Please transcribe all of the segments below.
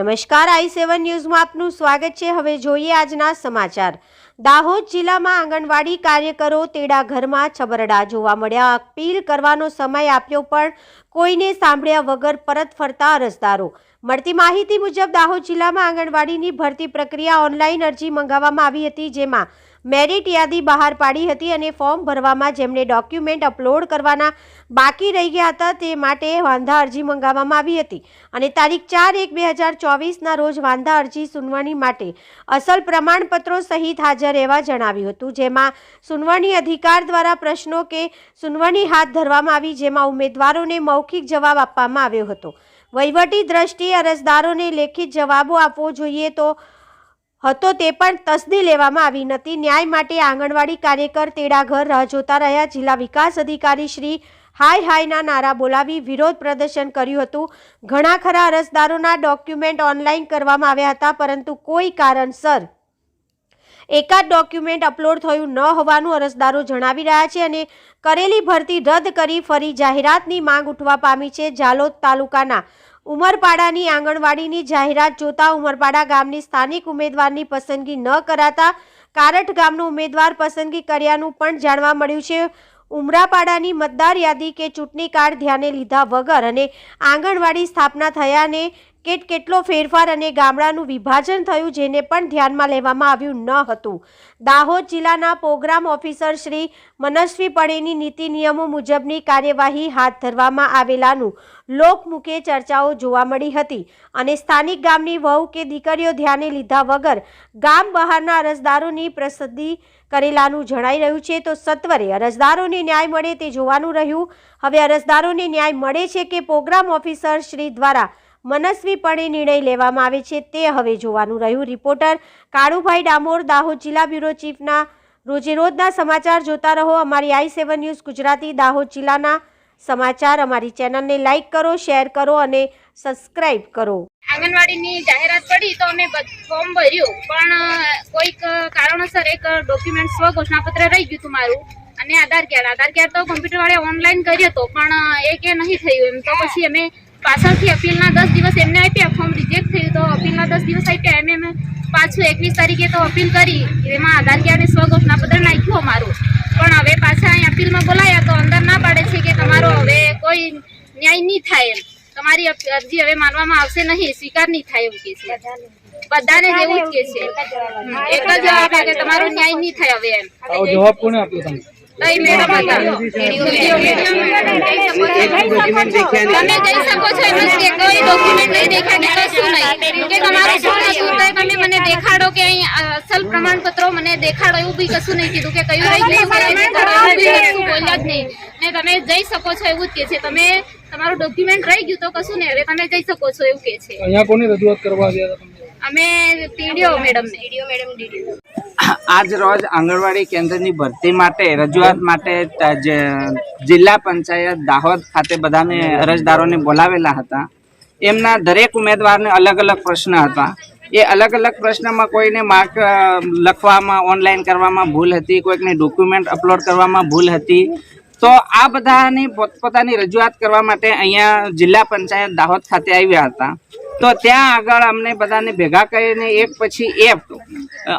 નમસ્કાર, આઈ સેવન ન્યૂઝમાં આપનું સ્વાગત છે. હવે જોઈએ આજના સમાચાર. દાહોદ જિલ્લામાં આંગણવાડી કાર્યકરો તેડા ઘરમાં છબરડા જોવા મળ્યા. અપીલ કરવાનો સમય આપ્યો, પણ કોઈને સાંભળ્યા વગર પરત ફરતા અરજદારો. મળતી માહિતી મુજબ, દાહોદ જિલ્લામાં આંગણવાડીની ભરતી પ્રક્રિયા ઓનલાઈન અરજી મંગાવવામાં આવી હતી, જેમાં મેરિટ યાદી બહાર પાડી હતી અને ફોર્મ ભરવામાં જેમણે ડોક્યુમેન્ટ અપલોડ કરવાના બાકી રહી ગયા હતા તે માટે વાંધા અરજી મંગાવવામાં આવી હતી. અને તારીખ ચાર એક બે હજાર ચોવીસના રોજ વાંધા અરજી સુનવણી માટે અસલ પ્રમાણપત્રો સહિત હાજર રહેવા જણાવ્યું હતું, જેમાં સુનવણી અધિકાર દ્વારા પ્રશ્નો કે સુનવણી હાથ ધરવામાં આવી જેમાં ઉમેદવારોને મૌખિક જવાબ આપવામાં આવ્યો હતો. વહીવટી દ્રષ્ટિએ અરજદારોને લેખિત જવાબો આપવો જોઈએ તો હતો તે પણ તસદી લેવામાં આવી નથી. ન્યાય માટે આંગણવાડી કાર્યકર તેડા ઘર રાહ જોતા રહ્યા. જિલ્લા વિકાસ અધિકારી શ્રી હાય હાયના નારા બોલાવી વિરોધ પ્રદર્શન કર્યું હતું. ઘણા ખરા અરજદારોના ડોક્યુમેન્ટ ઓનલાઈન કરવામાં આવ્યા હતા, પરંતુ કોઈ કારણસર એકાદ ડોક્યુમેન્ટ અપલોડ થયું ન હોવાનું અરજદારો જણાવી રહ્યા છે અને કરેલી ભરતી રદ કરી ફરી જાહેરાતની માંગ ઉઠવા પામી છે. જાલોદ તાલુકાના ઉમરપાડાની આંગણવાડીની જાહેરાત જોતા ઉમરપાડા ગામની સ્થાનિક ઉમેદવારની પસંદગી ન કરાતા કારઠ ગામનો ઉમેદવાર પસંદગી કર્યાનું પણ જાણવા મળ્યું છે. ઉમરાપાડાની મતદાર યાદી કે ચૂંટણી કાર્ડ ધ્યાને લીધા વગર અને આંગણવાડી સ્થાપના થયાને કેટ કેટલો ફેરફાર અને ગામડાનું વિભાજન થયું જેને પણ ધ્યાનમાં લેવામાં આવ્યું ન હતું. દાહોદ જિલ્લાના પ્રોગ્રામ ઓફિસર શ્રી મનસ્વી પડેની નીતિ નિયમો મુજબની કાર્યવાહી હાથ ધરવામાં આવેલાનું લોકમુખે ચર્ચાઓ જોવા મળી હતી અને સ્થાનિક ગામની વહુ કે દીકરીઓ ધ્યાને લીધા વગર ગામ બહારના અરજદારોની પ્રસિદ્ધિ કરેલાનું જણાઈ રહ્યું છે. તો સત્વરે અરજદારોને ન્યાય મળે તે જોવાનું રહ્યું. હવે અરજદારોને ન્યાય મળે છે કે પ્રોગ્રામ ઓફિસર શ્રી દ્વારા મનસ્વીપણે નિર્ણય લેવામાં આવે છે તે હવે જોવાનું રહ્યું. રિપોર્ટર કાળુભાઈ ડામોર દાહોદ જિલ્લા બ્યુરો ચીફના રોજેરોજના સમાચાર જોતા રહો. અમારી I seven news Gujarati Dahod જિલ્લાના સમાચાર. અમારી ચેનલને લાઇક કરો શેર કરો અને સબસ્ક્રાઇબ કરો. આંગણવાડીની જાહેરાત પડી તો અમે ફોર્મ ભર્યું. પણ કોઈક કારણોસર એક ડોક્યુમેન્ટ સ્વ ઘોષણાપત્ર રહી ગયું હતું મારું અને આધાર કાર્ડ. આધાર કાર્ડ તો કોમ્પ્યુટરવાળે ઓનલાઈન કર્યો હતો પણ એ કે નહીં થયું એમ. તો પછી અમે પાછળથી અપીલના દસ દિવસ એમને આપ્યા ફોર્મ રિજેક્ટ થયું તો અપીલના દસ દિવસ આપ્યા. એમ એમ પાછું એકવીસ તારીખે તો અપીલ કરી. એમાં આધાર કાર્ડ અને સ્વ ઘોષણાપત્ર નાખ્યું અમારું. પણ હવે પાછા અહીં અપીલમાં બોલાયા તો અંદર ના પાડે છે કે તમારો હવે કોઈ ન્યાય નહીં થાય એમ. તમારી અરજી હવે માનવામાં આવશે નહીં, સ્વીકાર નહીં થાય એવું કે છે. બધાને એવું જ કે છે. એક જ જવાબ કે તમારો ન્યાય નહીં થાય હવે એમ. જવાબ કોને આપ્યો તો મેડમ હતા તમે કહી શકો છો એમ કે કોઈ ડોક્યુમેન્ટ નહીં દેખાય કે કશું નહીં. કે તમારું શું હતું તો તમે મને દેખાડો કે અહીં અસલ પ્રમાણપત્રો મને દેખાડો એવું બી કશું નહીં કીધું કે કયું રહી ગયું કશું બોલ્યા જ નહીં. ને તમે જઈ શકો છો એવું જ કે છે. તમે તમારું ડોક્યુમેન્ટ રહી ગયું તો કશું નહીં. હવે તમે જઈ શકો છો એવું કે છે. અહીંયા કોની રજૂઆત કરવા હતા અમે TDO madam TDO madam TDO આજ રોજ આંગણવાડી કેન્દ્રની ભરતી માટે રજૂઆત માટે જિલ્લા પંચાયત દાહોદ ખાતે બધાને અરજદારોને બોલાવેલા હતા. એમના દરેક ઉમેદવારને અલગ અલગ પ્રશ્ન હતા. એ અલગ અલગ પ્રશ્નમાં કોઈને માર્ક લખવામાં ઓનલાઈન કરવામાં ભૂલ હતી કોઈકને ડોક્યુમેન્ટ અપલોડ કરવામાં ભૂલ હતી. તો આ બધાની પોતપોતાની રજૂઆત કરવા માટે અહીંયા જિલ્લા પંચાયત દાહોદ ખાતે આવ્યા હતા. તો ત્યાં આગળ અમને બધાને ભેગા કરીને એક પછી એક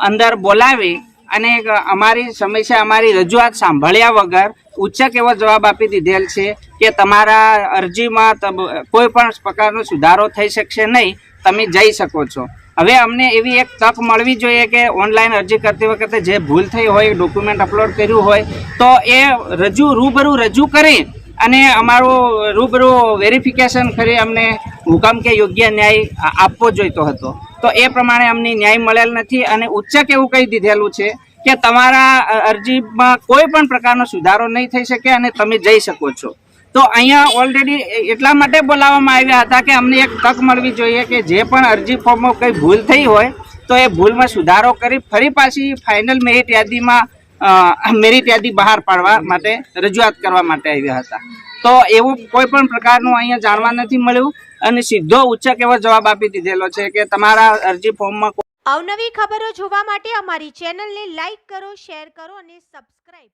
અંદર બોલાવી અને અમારી સમસ્યા, અમારી રજૂઆત સાંભળ્યા વગર ઉચ્ચક એવો જવાબ આપી દીધેલ છે કે તમારા અરજીમાં કોઈ પણ પ્રકારનો સુધારો થઈ શકશે નહીં, તમે જઈ શકો છો. હવે અમને એવી એક તક મળવી જોઈએ કે ઓનલાઈન અરજી કરતી વખતે જે ભૂલ થઈ હોય, ડોક્યુમેન્ટ અપલોડ કર્યું હોય, તો એ રજૂ, રૂબરૂ રજૂ કરી અને અમારું રૂબરૂ વેરિફિકેશન કરી અમને હુકમ કે યોગ્ય ન્યાય આપવો જોઈતો હતો. તો એ પ્રમાણે અમને ન્યાય મળેલ નથી અને ઉચ્ચક એવું કહી દીધેલું છે કે તમારા અરજીમાં કોઈ પણ પ્રકારનો સુધારો નહીં થઈ શકે અને તમે જઈ શકો છો. તો અહીંયા ઓલરેડી એટલા માટે બોલાવવામાં આવ્યા હતા કે અમને એક તક મળવી જોઈએ કે જે પણ અરજી ફોર્મમાં કંઈ ભૂલ થઈ હોય તો એ ભૂલમાં સુધારો કરી ફરી પાછી ફાઇનલ મેરિટ યાદીમાં મેરિટ યાદી બહાર પાડવા માટે રજૂઆત કરવા માટે આવ્યા હતા. તો એવું કોઈ પણ પ્રકારનું અહીંયા જાણવા નથી મળ્યું અને સીધો ઉચ્ચક એવો જવાબ આપી દીધેલો છે કે તમારા અરજી ફોર્મમાં અવનવી ખબરો જોવા માટે અમારી ચેનલને લાઇક કરો, શેર કરો અને સબસ્ક્રાઇબ